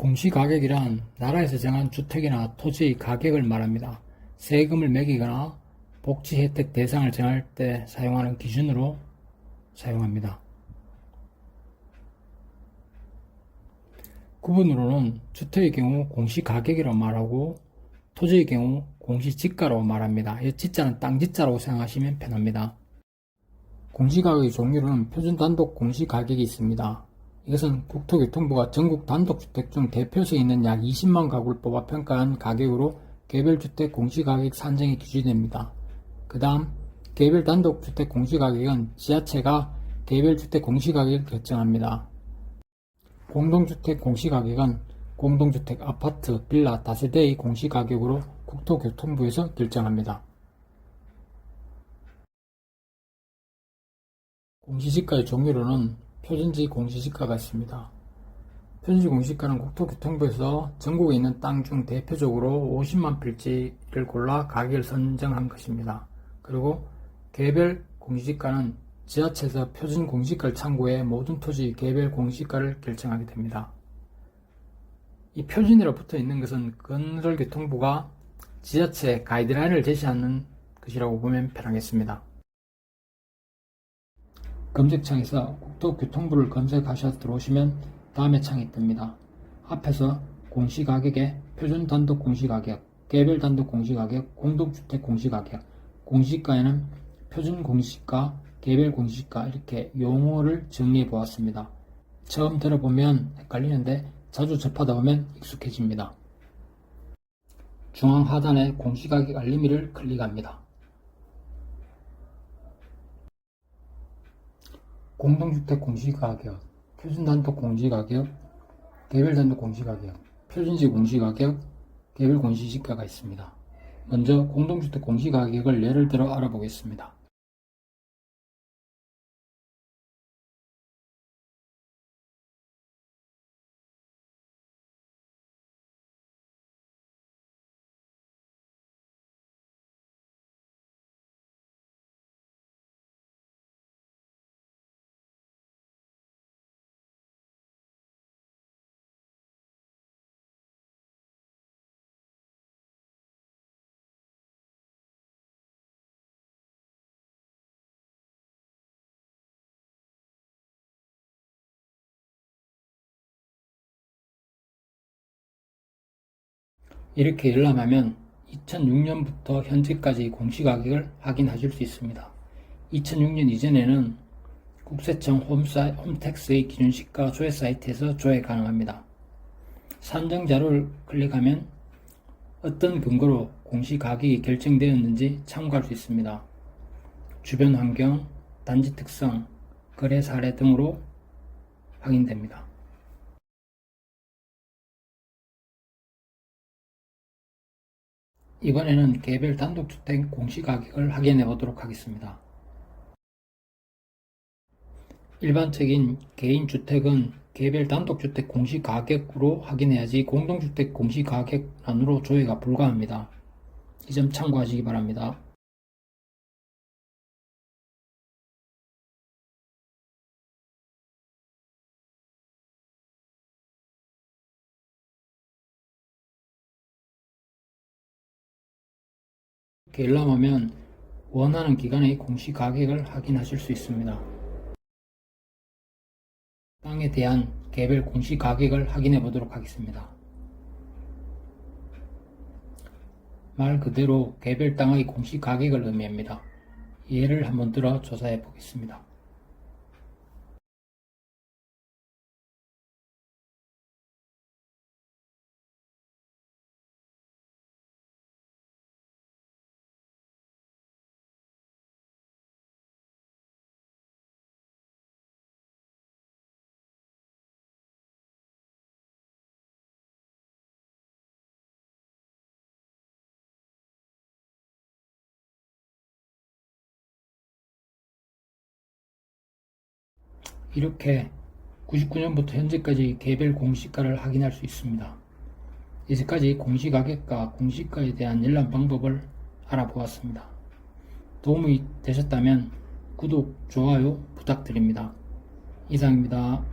공시가격이란 나라에서 정한 주택이나 토지의 가격을 말합니다. 세금을 매기거나 복지 혜택 대상을 정할 때 사용하는 기준으로 사용합니다. 구분으로는 주택의 경우 공시가격이라고 말하고 토지의 경우 공시지가로 말합니다. 이 지자는 땅지자라고 생각하시면 편합니다. 공시가격의 종류로는 표준 단독 공시가격이 있습니다. 이것은 국토교통부가 전국 단독주택 중 대표성이 있는 약 20만 가구를 뽑아 평가한 가격으로 개별주택 공시가격 산정이 기준이 됩니다. 그 다음 개별 단독주택 공시가격은 지자체가 개별주택 공시가격을 결정합니다. 공동주택 공시가격은 공동주택, 아파트, 빌라, 다세대의 공시가격으로 국토교통부에서 결정합니다. 공시지가의 종류로는 표준지 공시지가가 있습니다. 표준지 공시지가는 국토교통부에서 전국에 있는 땅 중 대표적으로 50만 필지를 골라 가격을 선정한 것입니다. 그리고 개별 공시지가는 지자체에서 표준 공시가를 참고해 모든 토지 개별 공시가를 결정하게 됩니다. 이 표준이라 붙어 있는 것은 건설교통부가 지자체 가이드라인을 제시하는 것이라고 보면 편하겠습니다. 검색창에서 국토교통부를 검색하셔서 들어오시면 다음의 창이 뜹니다. 앞에서 공시가격에 표준 단독 공시가격, 개별 단독 공시가격, 공동주택 공시가격, 공시가에는 표준 공시가, 개별 공시가 이렇게 용어를 정리해 보았습니다. 처음 들어보면 헷갈리는데 자주 접하다 보면 익숙해집니다. 중앙 하단에 공시가격 알림이를 클릭합니다. 공동주택 공시가격, 표준단독 공시가격, 개별단독 공시가격, 표준지 공시가격, 개별 공시지가가 있습니다. 먼저 공동주택 공시가격을 예를 들어 알아보겠습니다. 이렇게 열람하면 2006년부터 현재까지 공시가격을 확인하실 수 있습니다. 2006년 이전에는 국세청 홈사, 홈택스의 기준시가 조회 사이트에서 조회 가능합니다. 산정 자료를 클릭하면 어떤 근거로 공시가격이 결정되었는지 참고할 수 있습니다. 주변 환경, 단지 특성, 거래 사례 등으로 확인됩니다. 이번에는 개별 단독주택 공시가격을 확인해 보도록 하겠습니다. 일반적인 개인주택은 개별 단독주택 공시가격으로 확인해야지 공동주택 공시가격란으로 조회가 불가합니다. 이 점 참고하시기 바랍니다. 열람하면 원하는 기간의 공시 가격을 확인하실 수 있습니다. 땅에 대한 개별 공시 가격을 확인해 보도록 하겠습니다. 말 그대로 개별 땅의 공시 가격을 의미합니다. 예를 한번 들어 조사해 보겠습니다. 이렇게 99년부터 현재까지 개별 공시가를 확인할 수 있습니다. 이제까지 공시가격과 공시가에 대한 열람 방법을 알아보았습니다. 도움이 되셨다면 구독, 좋아요 부탁드립니다. 이상입니다.